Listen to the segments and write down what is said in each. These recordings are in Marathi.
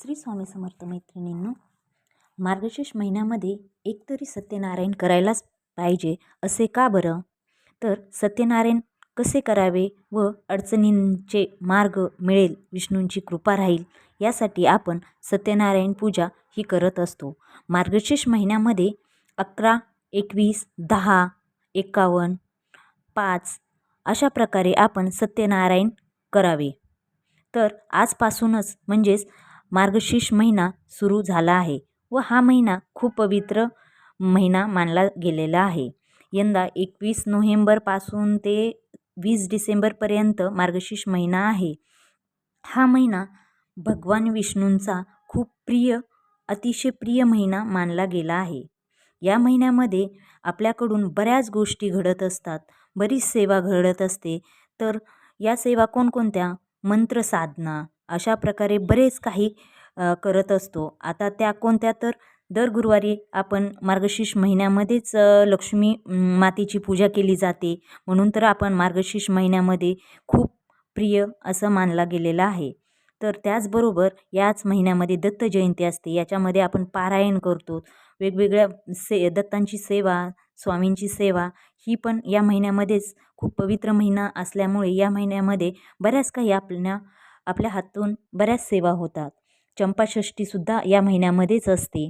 श्री स्वामी समर्थ मैत्रिणींनो मार्गशीर्ष महिन्यामध्ये एकतरी सत्यनारायण करायलाच पाहिजे असे का बरं? तर सत्यनारायण कसे करावे व अडचणींचे मार्ग मिळेल विष्णूंची कृपा राहील यासाठी आपण सत्यनारायण पूजा ही करत असतो. मार्गशीर्ष महिन्यामध्ये अकरा एकवीस दहा एकावन्न पाच अशा प्रकारे आपण सत्यनारायण करावे. तर आजपासूनच म्हणजेच मार्गशीर्ष महिना सुरू झाला आहे व हा महिना खूप पवित्र महिना मानला गेलेला आहे. यंदा एकवीस नोव्हेंबरपासून ते वीस डिसेंबरपर्यंत मार्गशीर्ष महिना आहे. हा महिना भगवान विष्णूंचा खूप प्रिय अतिशय प्रिय महिना मानला गेला आहे. या महिन्यामध्ये आपल्याकडून बऱ्याच गोष्टी घडत असतात. बरीच सेवा घडत असते. तर या सेवा कोणकोणत्या? मंत्र साधना अशा प्रकारे बरेच काही करत असतो. आता त्या कोणत्या तर दर गुरुवारी आपण मार्गशीर्ष महिन्यामध्येच लक्ष्मी मातेची पूजा केली जाते. म्हणून तर आपण मार्गशीर्ष महिन्यामध्ये खूप प्रिय असं मानला गेलेला आहे. तर त्याचबरोबर याच महिन्यामध्ये दत्त जयंती असते. याच्यामध्ये आपण पारायण करतो. वेगवेगळ्या से दत्तांची सेवा स्वामींची सेवा ही पण या महिन्यामध्येच खूप पवित्र महिना असल्यामुळे या महिन्यामध्ये बऱ्याच काही आपल्या आपल्या हातून बऱ्याच सेवा होतात. चंपाषष्ठीसुद्धा या महिन्यामध्येच असते.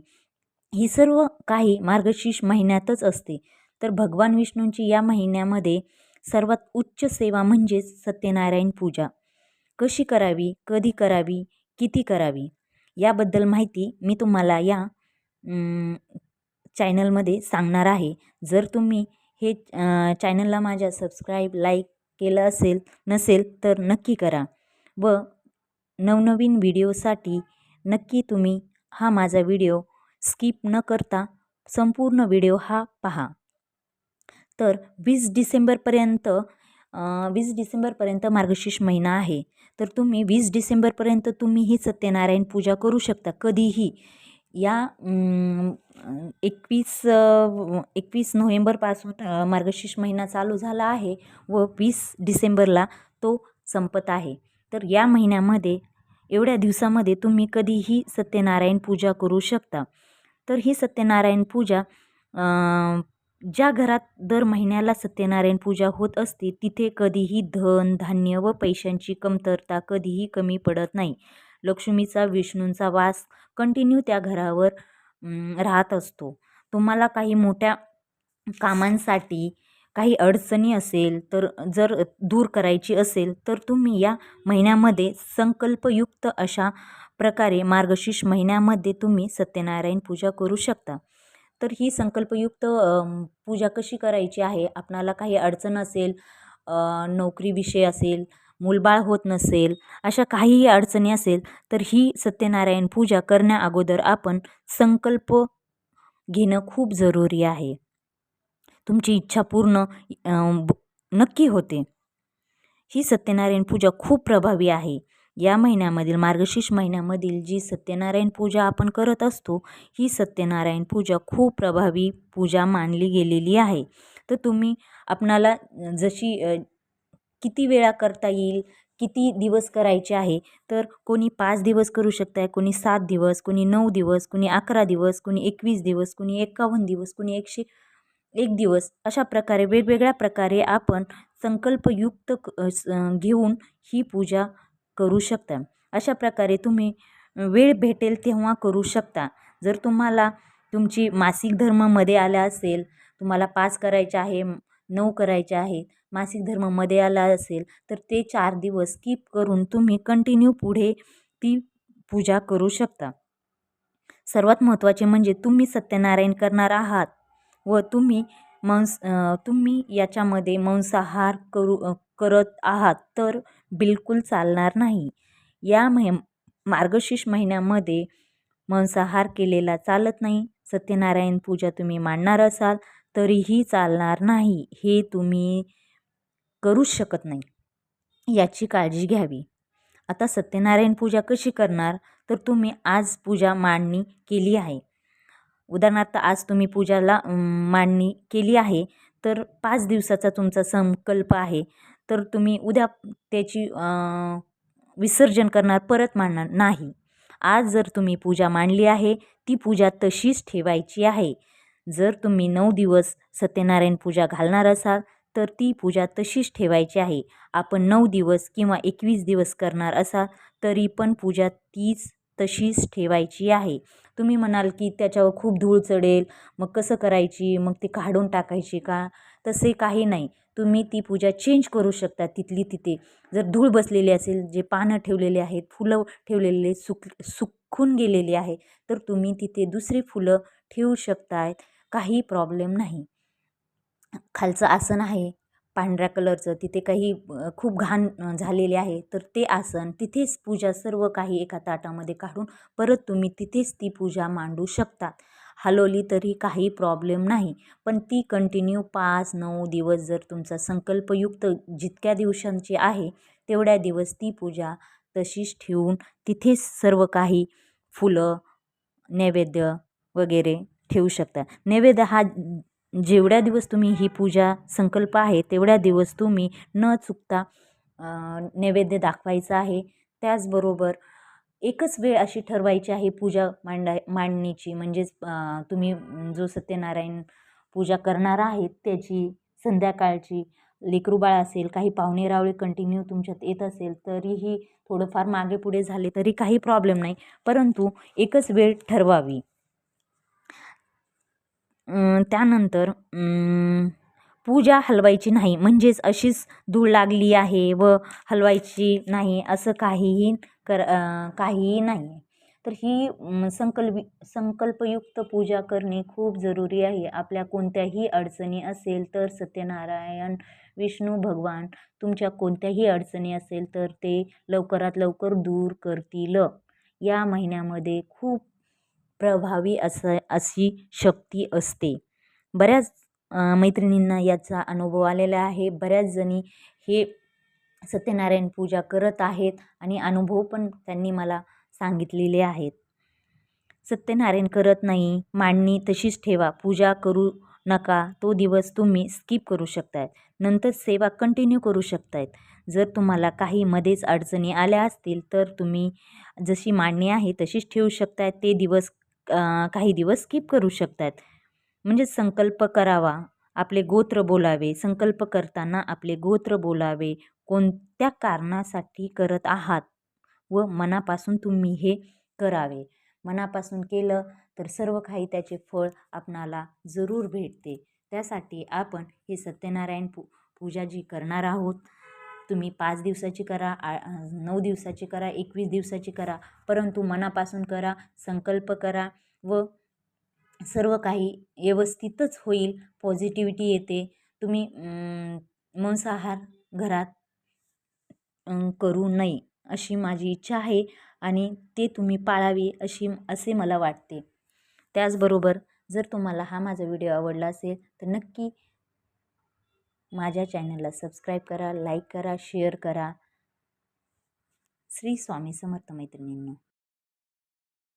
ही सर्व काही मार्गशीर्ष महिन्यातच असते. तर भगवान विष्णूंची या महिन्यामध्ये सर्वात उच्च सेवा म्हणजेच सत्यनारायण पूजा. कशी करावी? कधी करावी? किती करावी? याबद्दल माहिती मी तुम्हाला या चॅनलमध्ये सांगणार आहे. जर तुम्ही हे चॅनलला माझ्या सबस्क्राईब लाईक केलं असेल नसेल तर नक्की करा. व नवनवीन व्हिडिओसाठी नक्की तुम्ही हा माझा व्हिडिओ स्किप न करता संपूर्ण व्हिडिओ हा पहा. तर वीस डिसेंबरपर्यंत वीस डिसेंबरपर्यंत मार्गशीर्ष महिना आहे. तर तुम्ही वीस डिसेंबरपर्यंत तुम्ही ही सत्यनारायण पूजा करू शकता. कधीही या एकवीस एकवीस नोव्हेंबरपासून मार्गशीर्ष महिना चालू झाला आहे व वीस डिसेंबरला तो संपत आहे. तर या महिन्यामध्ये एवढ्या दिवसामध्ये तुम्ही कधीही सत्यनारायण पूजा करू शकता. तर ही सत्यनारायण पूजा ज्या घरात दर महिन्याला सत्यनारायण पूजा होत असते तिथे कधीही धन धान्य व पैशांची कमतरता कधीही कमी पडत नाही. लक्ष्मीचा विष्णूंचा वास कंटिन्यू त्या घरावर राहत असतो. तुम्हाला काही मोठ्या कामांसाठी काही अडचणी असेल तर जर दूर करायची असेल तर तुम्ही या महिन्यामध्ये संकल्पयुक्त अशा प्रकारे मार्गशीर्ष महिन्यामध्ये तुम्ही सत्यनारायण पूजा करू शकता. तर ही संकल्पयुक्त पूजा कशी करायची आहे? आपणाला काही अडचण असेल नोकरीविषयी असेल मूलबाळ होत नसेल अशा काहीही अडचणी असेल तर ही सत्यनारायण पूजा करण्या अगोदर आपण संकल्प घेणं खूप जरुरी आहे. तुमची इच्छा पूर्ण नक्की होते. ही सत्यनारायण पूजा खूप प्रभावी आहे. या महिन्यामधील मार्गशीर्ष महिन्यामधील जी सत्यनारायण पूजा आपण करत असतो ही सत्यनारायण पूजा खूप प्रभावी पूजा मानली गेलेली आहे. तर तुम्ही आपणाला जशी किती वेळा करता येईल किती दिवस करायचे आहे तर कोणी पाच दिवस करू शकताय कोणी सात दिवस कोणी नऊ दिवस कोणी अकरा दिवस कोणी एकवीस दिवस कोणी एकावन्न दिवस कोणी एकशे एक दिवस अशा प्रकारे वेगवेगळ्या प्रकारे आपण संकल्पयुक्त घेऊन ही पूजा करू शकता. अशा प्रकारे तुम्ही वेळ भेटेल तेव्हा करू शकता. जर तुम्हाला तुमची मासिक धर्मामध्ये आला असेल तुम्हाला पाच करायचे आहे नऊ करायचे आहे मासिक धर्मामध्ये आला असेल तर ते चार दिवस स्किप करून तुम्ही कंटिन्यू पुढे ती पूजा करू शकता. सर्वात महत्त्वाचे म्हणजे तुम्ही सत्यनारायण करणार आहात. व तुम्ही मांस तुम्ही याच्यामध्ये मांसाहार करू करत आहात तर बिलकुल चालणार नाही. या महि मार्गशीर्ष महिन्यामध्ये मांसाहार केलेला चालत नाही. सत्यनारायण पूजा तुम्ही मांडणार असाल तरीही चालणार नाही. हे तुम्ही करूच शकत नाही. याची काळजी घ्यावी. आता सत्यनारायण पूजा कशी करणार? तर तुम्ही आज पूजा मांडणी केली आहे. उदाहरणार्थ आज तुम्ही पूजाला मांडणी केली आहे तर पाच दिवसाचा तुमचा संकल्प आहे तर तुम्ही उद्या त्याची विसर्जन करणार परत मांडणार नाही. आज जर तुम्ही पूजा मांडली आहे ती पूजा तशीच ठेवायची आहे. जर तुम्ही नऊ दिवस सत्यनारायण पूजा घालणार असाल तर ती पूजा तशीच ठेवायची आहे. आपण नऊ दिवस किंवा एकवीस दिवस करणार असाल तरी पण पूजा तीच तशीच ठेवायची आहे. तुम्ही म्हणाल की त्याच्यावर खूप धूळ चढेल मग कसं करायची मग ती काढून टाकायची का? तसे काही नाही. तुम्ही ती पूजा चेंज करू शकता तिथली तिथे. जर धूळ बसलेली असेल जे पानं ठेवलेले आहेत फुलं ठेवलेले सुक सुकून गेलेली आहे तर तुम्ही तिथे दुसरी फुलं ठेवू शकतायत काही प्रॉब्लेम नाही. खालचं आसन आहे. पांढऱ्या कलरचं तिथे काही खूप घाण झालेले आहे तर ते आसन तिथेच पूजा सर्व काही एका ताटामध्ये काढून परत तुम्ही तिथेच ती पूजा मांडू शकतात हलवली तरी काही प्रॉब्लेम नाही पण ती कंटिन्यू पाच नऊ दिवस जर तुमचा संकल्पयुक्त जितक्या दिवसांची आहे तेवढ्या दिवस ती पूजा तशीच ठेवून तिथेच सर्व काही फुलं नैवेद्य वगैरे ठेवू शकता. नैवेद्य हा जेवढ्या दिवस तुम्ही ही पूजा संकल्प आहे तेवढ्या दिवस तुम्ही न चुकता नैवेद्य दाखवायचा आहे. त्याचबरोबर एकच वेळ अशी ठरवायची आहे पूजा मांडाय मांडणीची. म्हणजेच तुम्ही जो सत्यनारायण पूजा करणार आहेत त्याची संध्याकाळची लेकरूबाळ असेल काही पाहुणे रावळे कंटिन्यू तुमच्यात येत असेल तरीही थोडंफार मागे पुढे झाले तरी काही प्रॉब्लेम नाही. परंतु एकच वेळ ठरवावी. त्यानंतर पूजा हलवायची नाही म्हणजेच अशीच धूळ लागली आहे व हलवायची नाही असं काहीही कर काहीही नाही. तर ही संकल्पी संकल्पयुक्त पूजा करणे खूप जरुरी आहे. आपल्या कोणत्याही अडचणी असेल तर सत्यनारायण विष्णू भगवान तुमच्या कोणत्याही अडचणी असेल तर ते लवकरात लवकर दूर करतील. या महिन्यामध्ये खूप प्रभावी असं अशी शक्ती असते. बऱ्याच मैत्रिणींना याचा अनुभव आलेला आहे. बऱ्याच जणी हे सत्यनारायण पूजा करत आहेत आणि अनुभव पण त्यांनी मला सांगितलेले आहेत. सत्यनारायण करत नाही मांडणी तशीच ठेवा पूजा करू नका तो दिवस तुम्ही स्किप करू शकतायत. नंतर सेवा कंटिन्यू करू शकतायत. जर तुम्हाला काही मध्येच अडचणी आल्या असतील तर तुम्ही जशी मांडणी आहे तशीच ठेवू शकतायत. ते दिवस काही दिवस स्किप करू शकतात. म्हणजे संकल्प करावा आपले गोत्र बोलावे. संकल्प करताना आपले गोत्र बोलावे. कोणत्या कारणासाठी करत आहात? व मनापासून तुम्ही हे करावे. मनापासून केलं तर सर्व काही त्याचे फळ आपणाला जरूर भेटते. त्यासाठी आपण हे सत्यनारायण पू पूजा जी करणार आहोत. तुम्ही पाच दिवसाची करा आ नऊ दिवसाची करा एकवीस दिवसाची करा परंतु मनापासून करा संकल्प करा व सर्व काही व्यवस्थितच होईल पॉझिटिव्हिटी येते. तुम्ही मांसाहार घरात करू नये अशी माझी इच्छा आहे आणि ते तुम्ही पाळावी अशी असे मला वाटते. त्याचबरोबर जर तुम्हाला हा माझा व्हिडिओ आवडला असेल तर नक्की माझ्या चॅनलला सबस्क्राईब करा लाईक करा शेअर करा. श्री स्वामी समर्थ मैत्रिणींनो.